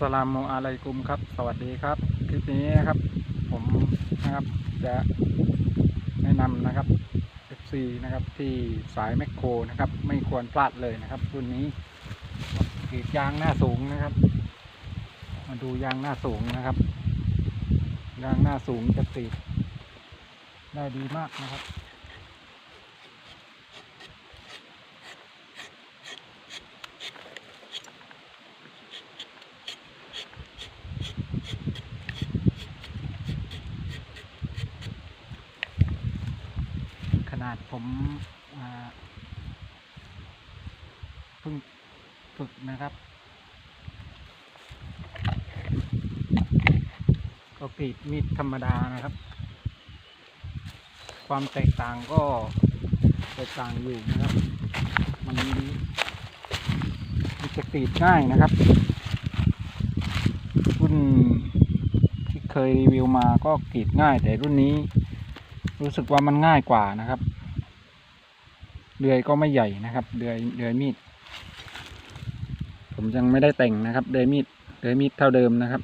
สลามุอะลัยกุมครับ สวัสดีครับ คลิปนี้นะครับ ผมนะครับจะแนะนำนะครับ FC นะครับที่สายแมคโครนะครับ ไม่ควรพลาดเลยนะครับรุ่นนี้กรีดยางหน้าสูงนะครับ มาดูยางหน้าสูงนะครับ ยางหน้าสูงจะกรีดได้ดีมากนะครับ ข นาดผมเพิ่งฝึกนะครับ ก็กรีดมีดธรรมดานะครับ ความแตกต่างก็แตกต่างอยู่นะครับ มันมันจะกรีดง่ายนะครับรุ่นที่เคยรีวิวมาก็กรีดง่ายแต่รุ่นนี้รู้สึกว่ามันง่ายกว่านะครับ เดือยก็ไม่ใหญ่นะครับ เดือยเดือยมีด ผมยังไม่ได้แต่งนะครับ เดือยมีด เดือยมีดเท่าเดิมนะครับ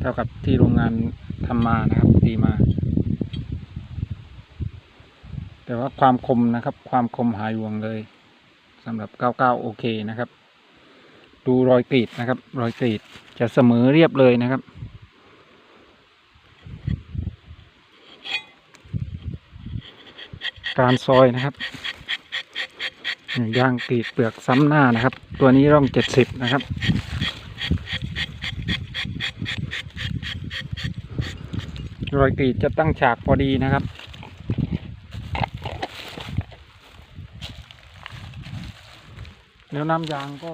เท่ากับที่โรงงานทำมานะครับตีมา แต่ว่าความคมนะครับ ความคมหายห่วงเลยสำหรับ 99 โอเคนะครับ ดูรอยกรีดนะครับ รอยกรีดจะเสมอเรียบเลยนะครับ การซอยนะครับย่างกรีดเปลือกซ้ำหน้านะครับ ตัวนี้ร่องเจ็ดสิบนะครับ รอยกรีดจะตั้งฉากพอดีนะครับแล้วน้ำยางก็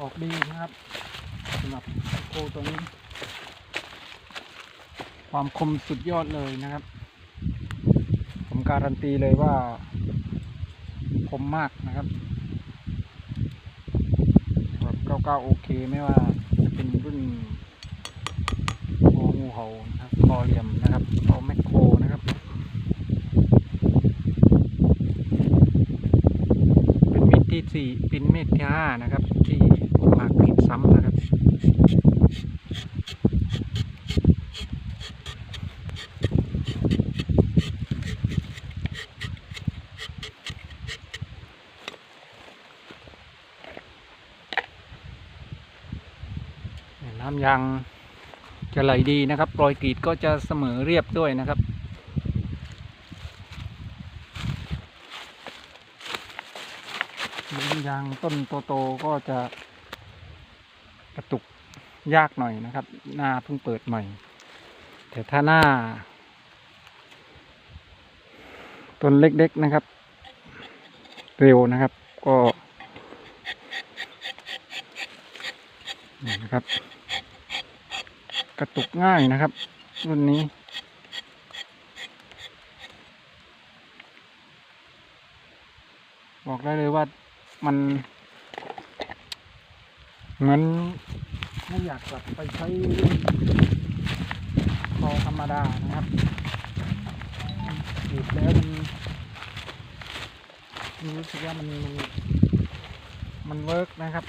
ออกดีนะครับสำหรับโคตัวนี้ ความคมสุดยอดเลยนะครับ การันตีเลยว่าคมมากนะครับแบบ99โอเคไม่ว่าจะเป็นรุ่นโองูเห่านะครับคอเหลี่ยมนะครับคอแมคโครนะครับ เป็นมีดที่สี่เป็นเมีดที่ห้านะครับ ที่มากรีดซ้ำนะครับ น้ำ ยางจะไหลดีนะครับรอยกรีดก็จะเสมอเรียบด้วยนะครับ ยางต้นโตๆก็จะกระตุกยากหน่อยนะครับ หน้าเพิ่งเปิดใหม่ แต่ถ้าหน้า ต้นเล็กๆนะครับ เร็วนะครับก็นะครับ กระตุกง่ายนะครับ รุ่นนี้ บอกได้เลยว่ามันเหมือนไม่อยากกลับไปใช้คอธรรมดานะครับดูดแล้วมันรู้สึกว่ามันมันเวิร์กนะครับ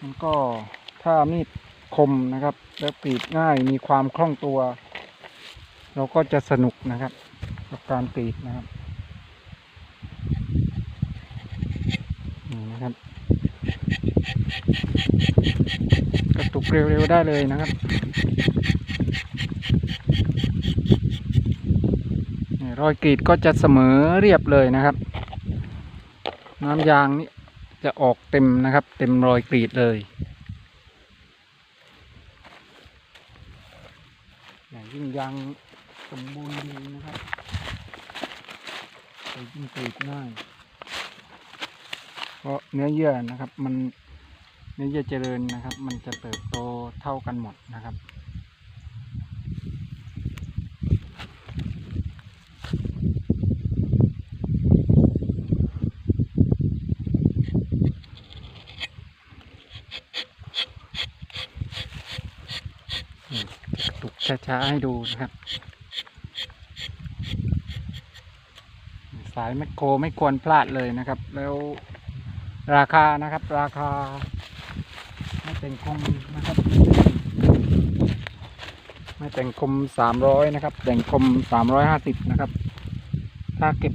มันก็ถ้ามีดคมนะครับ แล้วกรีดง่ายมีความคล่องตัว เราก็จะสนุกนะครับ กับการกรีดนะครับนี่นะครับ กระตุกเร็วๆได้เลยนะครับรอยกรีดก็จะเสมอเรียบเลยนะครับ น้ำยางนี่ จะออกเต็มนะครับ เต็มรอยกรีดเลยอย่างยิ่งยางสมบูรณ์ดีนะครับจะยิ่งกรีดง่ายเพราะเนื้อเยื่อนะครับ มันเนื้อเยื่อเจริญนะครับ มันจะเติบโตเท่ากันหมดนะครับ นี่จะตุก ช้าให้ดูนะครับสายแมคโครไม่ควรพลาดเลยนะครับ แล้วราคานะครับ ราคา ไม่แต่งคมนะครับ ไม่แต่งคมสามร้อยนะครับ แต่งคมสามร้อยห้าสิบนะครับ ถ้าเก็บ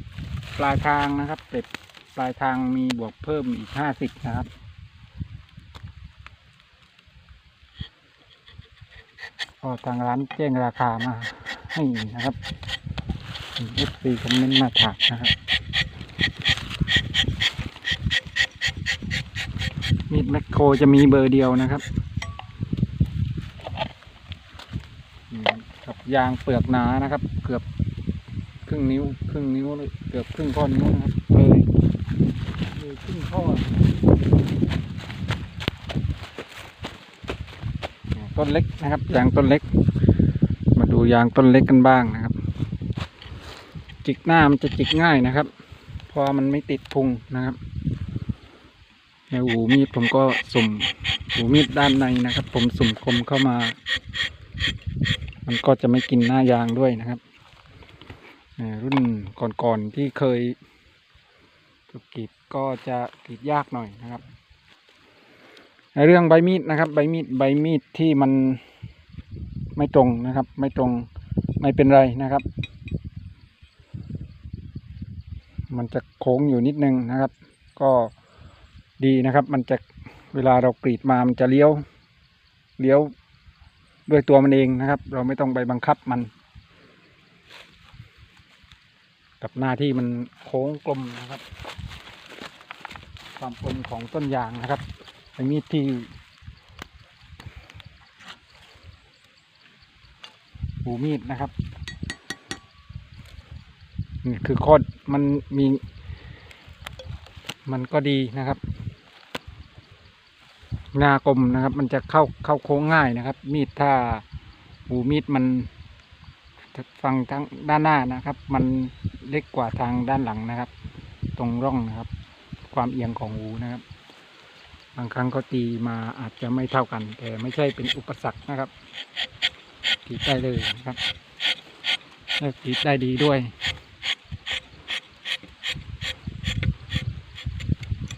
ปลายทางนะครับเก็บปลายทางมีบวกเพิ่มอีกห้าสิบนะครับ ก็ทางร้านแจ้งราคามาให้นะครับเอฟซีคอมเมนต์มาถามนะครับมีดแมคโครจะมีเบอร์เดียวนะครับกับยางเปลือกหนานะครับ เกือบครึ่งนิ้ว ครึ่งนิ้วเลยเกือบครึ่งข้อนิ้วนะครับเลยเลยครึ่งข้อ ต้นเล็กนะครับ ยางต้นเล็ก มาดูยางต้นเล็กกันบ้างนะครับ จิกหน้ามันจะจิกง่ายนะครับเพราะมันไม่ติดพุงนะครับในหูมีดผมก็สุ่มหูมีดด้านในนะครับ ผมสุ่มคมเข้ามา มันก็จะไม่กินหน้ายางด้วยนะครับรุ่นก่อนๆที่เคยกรีดก็จะกรีดยากหน่อยนะครับ เรื่องใบมีดนะครับ ใบมีดใบมีดที่มันไม่ตรงนะครับ ไม่ตรงไม่เป็นไรนะครับ มันจะโค้งอยู่นิดนึงนะครับ ก็ดีนะครับ มันจะเวลาเรากรีดมามันจะเลี้ยวเลี้ยวด้วยตัวมันเองนะครับ เราไม่ต้องไปบังคับมัน กับหน้าที่มันโค้งกลมนะครับ ความกลมของต้นยางนะครับ เป็นมีดที่หูมีดนะครับ นี่คือข้อมันมี มันก็ดีนะครับหน้ากลมนะครับ มันจะเข้าเข้าโค้งง่ายนะครับ มีดถ้าหูมีดมันฟังทั้งด้านหน้านะครับ มันเล็กกว่าทางด้านหลังนะครับ ตรงร่องนะครับ ความเอียงของหูนะครับ บางครั้งก็ตีมาอาจจะไม่เท่ากัน แต่ไม่ใช่เป็นอุปสรรคนะครับกรีดได้เลยนะครับและกรีดได้ดีด้วย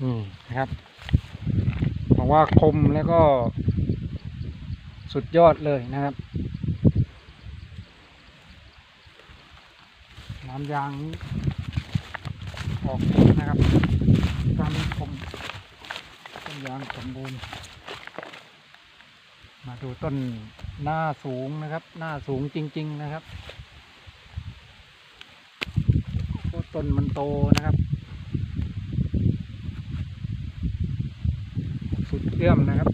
นี่นะครับบอกว่าคมแล้วก็สุดยอดเลยนะครับ น้ำยางออกนะครับ ยางสมบูรณ์ มาดูต้นหน้าสูงนะครับ หน้าสูงจริง ๆ นะครับต้นมันโตนะครับ สุดเอื้อมนะครับ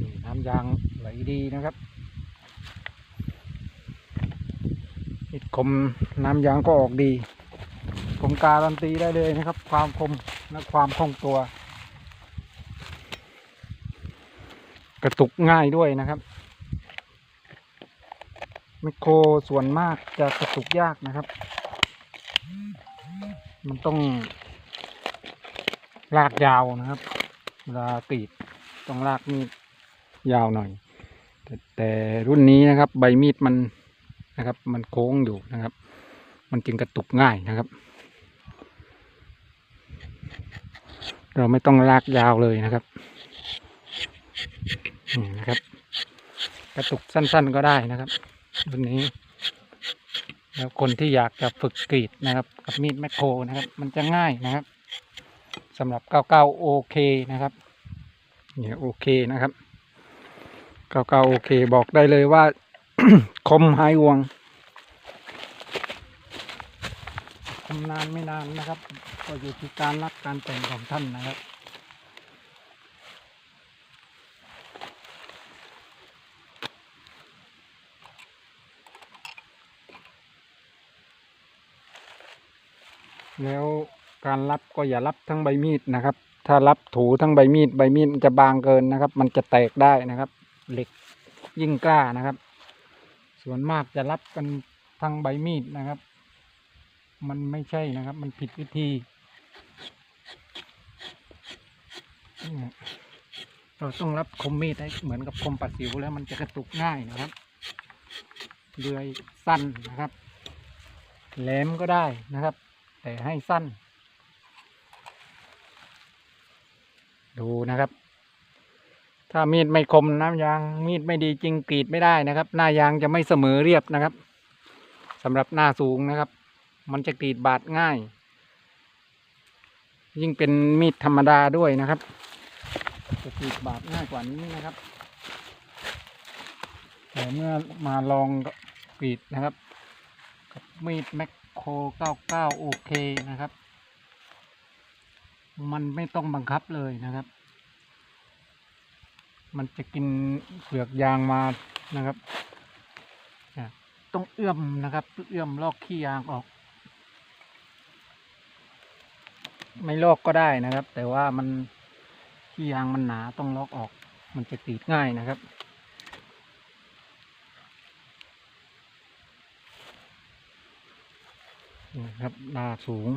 นี่น้ำยางไหลดีนะครับ อิดคมน้ำยางก็ออกดี ผมการันตีได้เลยนะครับ ความคมและความคล่องตัว กระตุกง่ายด้วยนะครับไมคโครส่วนมากจะกระตุกยากนะครับ มันต้องลากยาวนะครับเวลากรีดต้องลากมีดยาวหน่อยแตแต่รุ่นนี้นะครับ ใบมีดมัน นะครับ มันโค้งอยู่นะครับ มันจึงกระตุกง่ายนะครับ เราไม่ต้องลากยาวเลยนะครับนี่นะครับ กระตุกสั้นๆก็ได้นะครับรุ่นนี้แล้วคนที่อยากจะฝึกกรีดนะครับ กับมีดแมคโครนะครับ มันจะง่ายนะครับสำหรับ 99 โอเคนะครับเนี่ยโอเคนะครับเก้าเก้าโอเค บอกได้เลยว่า คมหายวงทำนานไม่นานนะครับ ก็อยู่ที่การรักการแต่งของท่านนะครับแล้วการรับก็อย่ารับทั้งใบมีดนะครับ ถ้ารับถูทั้งใบมีดใบมีดมันจะบางเกินนะครับ มันจะแตกได้นะครับ เหล็กยิ่งกล้านะครับ ส่วนมากจะรับกันทั้งใบมีดนะครับ มันไม่ใช่นะครับ มันผิดวิธีเนี่ยเราต้องรับคมมีดให้เหมือนกับคมปัดสิวแล้วมันจะกระตุกง่ายนะครับเลื่อยสั้นนะครับ แหลมก็ได้นะครับ แต่ให้สั้น ดูนะครับ ถ้ามีดไม่คมน้ำยางมีดไม่ดีจริงกรีดไม่ได้นะครับ หน้ายางจะไม่เสมอเรียบนะครับสำหรับหน้าสูงนะครับ มันจะกรีดบาดง่าย ยิ่งเป็นมีดธรรมดาด้วยนะครับ จะกรีดบาดง่ายกว่านี้นะครับแต่เมื่อมาลองกรีดนะครับกับมีดแมคโคร99โอเคนะครับ มันไม่ต้องบังคับเลยนะครับ มันจะกินเปลือกยางมานะครับต้องเอื้อมนะครับ เอื้อมลอกขี้ยางออก ไม่ลอกก็ได้นะครับ แต่ว่ามันขี้ยางมันหนาต้องลอกออก มันจะติดง่ายนะครับนี่ครับหน้าสูง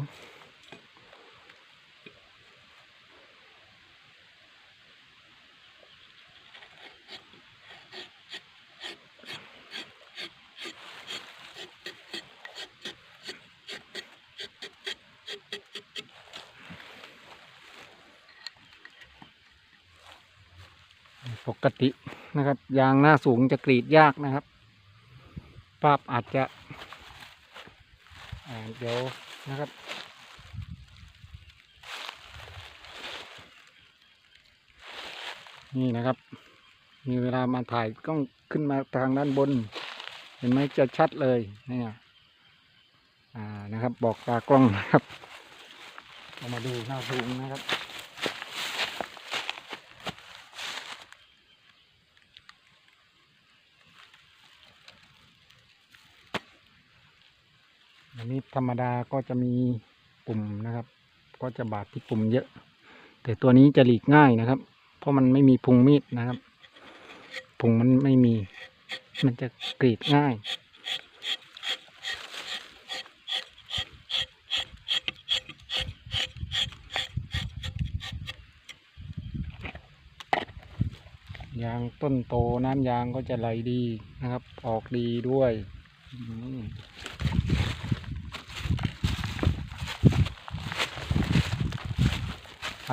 ป กตินะครับ ยางหน้าสูงจะกรีดยากนะครับภาพอาจจะเดี๋ยวนะครับ นี่นะครับ มีเวลามาถ่ายกล้องขึ้นมาทางด้านบน เห็นไหมจะชัดเลยนี่อ่านะครับ บอกตากล้องนะครับเรามาดูหน้าสูงนะครับ อันนี้ธรรมดาก็จะมีปุ่มนะครับ ก็จะบาดที่ปุ่มเยอะ แต่ตัวนี้จะหลีกง่ายนะครับ เพราะมันไม่มีพุงมีดนะครับ พุงมันไม่มี มันจะกรีดง่ายยางต้นโตน้ำยางก็จะไหลดีนะครับ ออกดีด้วย อืม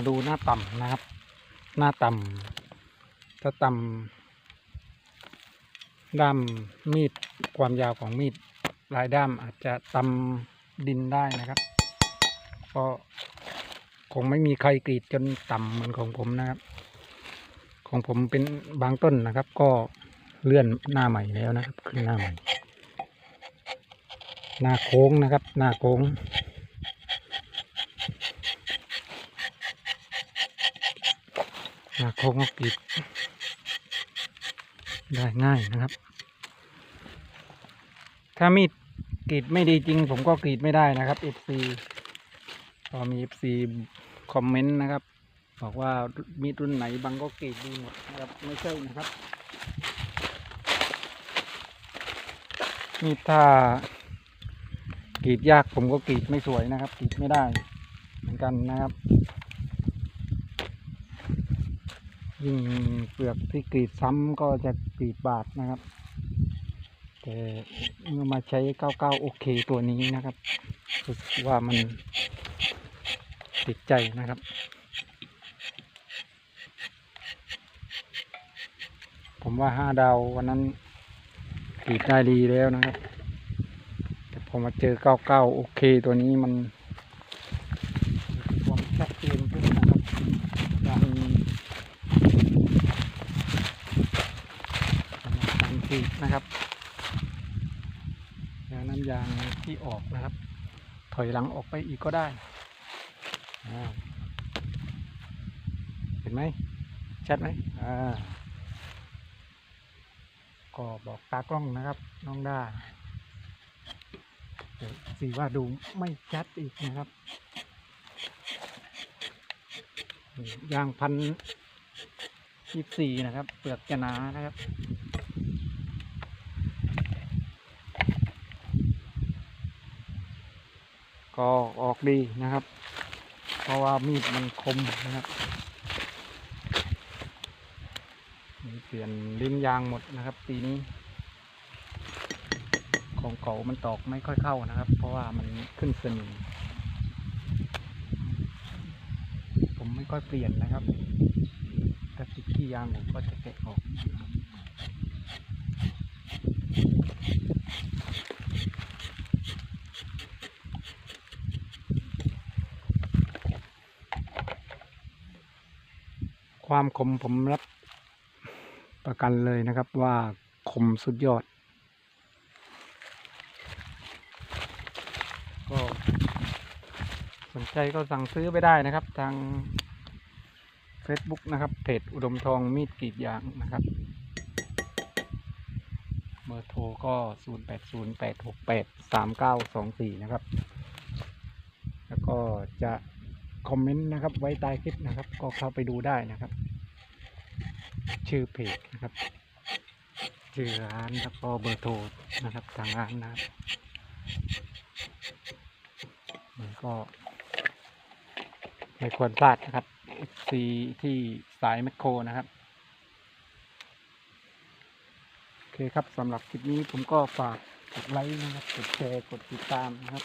มาดูหน้าต่ำนะครับ หน้าต่ำถ้าต่ำด้ามมีดความยาวของมีดลายด้ามอาจจะตำดินได้นะครับก็คงไม่มีใครกรีดจนต่ำเหมือนของผมนะครับ ของผมเป็นบางต้นนะครับ ก็เลื่อนหน้าใหม่แล้วนะครับขึ้นหน้าใหม่หน้าโค้งนะครับ หน้าโค้ง หากโค้งก็กรีดได้ง่ายนะครับ ถ้ามีดกรีดไม่ดีจริง ผมก็กรีดไม่ได้นะครับ FC พอมี FC คอมเมนต์นะครับ บอกว่ามีดรุ่นไหนบางก็กรีดดีหมดนะครับไม่ใช่นะครับ มีดถ้ากรีดยากผมก็กรีดไม่สวยนะครับกรีดไม่ได้เหมือนกันนะครับ ยิ่งเปลือกที่กรีดซ้ำก็จะกรีดบาดนะครับ แต่เมื่อมาใช้ 99 โอเคตัวนี้นะครับรู้สึกว่ามันติดใจนะครับ ผมว่า 5 ดาววันนั้นกรีดได้ดีแล้วนะครับ แต่พอมาเจอ 99 โอเคตัวนี้มันมีความชัดเจนขึ้นนะครับการ สำหรับการกรีดนะครับแล้วน้ำยางที่ ออกนะครับ ถอยหลังออกไปอีกก็ได้ เห็นไหมชัดไหมอ่าก็บอกตากล้องนะครับ น้องด้าเดี๋ยวสีว่าดูไม่ชัดอีกนะครับยางพันยี่สี่นะครับ เปลือกจะหนานะครับ ก็ออกดีนะครับ เพราะว่ามีดมันคมนะครับเปลี่ยนลิ้นยางหมดนะครับ ปีนี้ ของเก่ามันตอกไม่ค่อยเข้านะครับ เพราะว่ามันขึ้นสนิมผมไม่ค่อยเปลี่ยนนะครับถ้าติดที่ยางผมก็จะแกะออกนะครับ ความคมผมรับประกันเลยนะครับว่าคมสุดยอด ก็สนใจก็สั่งซื้อไปได้นะครับ ทาง Facebook นะครับเพจอุดมทองมีดกรีดยางนะครับเบอร์โทรก็ 0 8 0 8 6 8 3 9 2 4 นะครับ แล้วก็จะ คอมเมนต์นะครับ ไว้ใต้คลิปนะครับ ก็เข้าไปดูได้นะครับ ชื่อเพจนะครับ ชื่อร้านแล้วก็เบอร์โทรนะครับทางร้านนะครับมันก็ไม่ควรพลาดนะครับ FC ที่สายแมคโครนะครับโอเคครับสำหรับคลิปนี้ผมก็ฝากกดไลค์นะครับ กดแชร์ กดติดตามนะครับ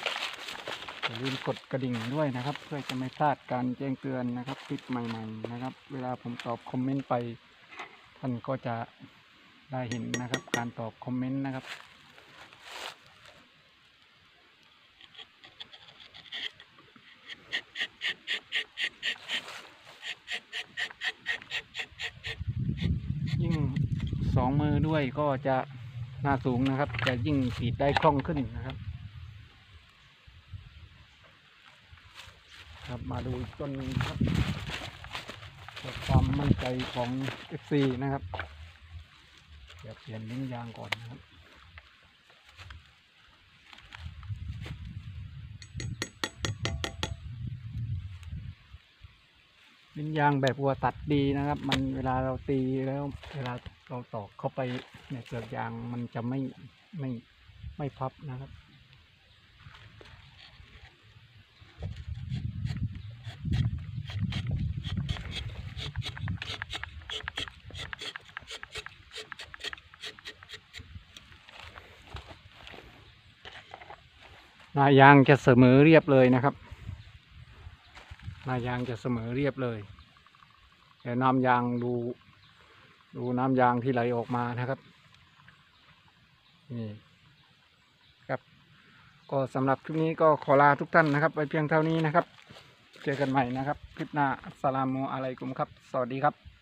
อย่าลืมกดกระดิ่งด้วยนะครับ เพื่อจะไม่พลาดการแจ้งเตือนนะครับคลิปใหม่ ๆ นะครับ เวลาผมตอบคอมเมนต์ไป ท่านก็จะได้เห็นนะครับ การตอบคอมเมนต์นะครับยิ่งสองมือด้วยก็จะหน้าสูงนะครับ จะยิ่งขีดได้คล่องขึ้นนะครับ ครับมาดูอีกต้นนึงครับความมั่นใจของ FC นะครับเดี๋ยวเปลี่ยนลิ้นยางก่อนนะครับลิ้นยางแบบวัวตัดดีนะครับ มันเวลาเราตีแล้ว เวลาเราตอกเข้าไปในเปลือกยางมันจะไม่ไม่ไม่พับนะครับ หนายางจะเสมอเรียบเลยนะครับหนายางจะเสมอเรียบเลยแต่น้ำยางดู ดูน้ำยางที่ไหลออกมานะครับนี่ครับ ก็สำหรับคลิปนี้ก็ขอลาทุกท่านนะครับ ไปเพียงเท่านี้นะครับ เจอกันใหม่นะครับ คลิปหน้าสลามุอะลัยกุมครับ สวัสดีครับ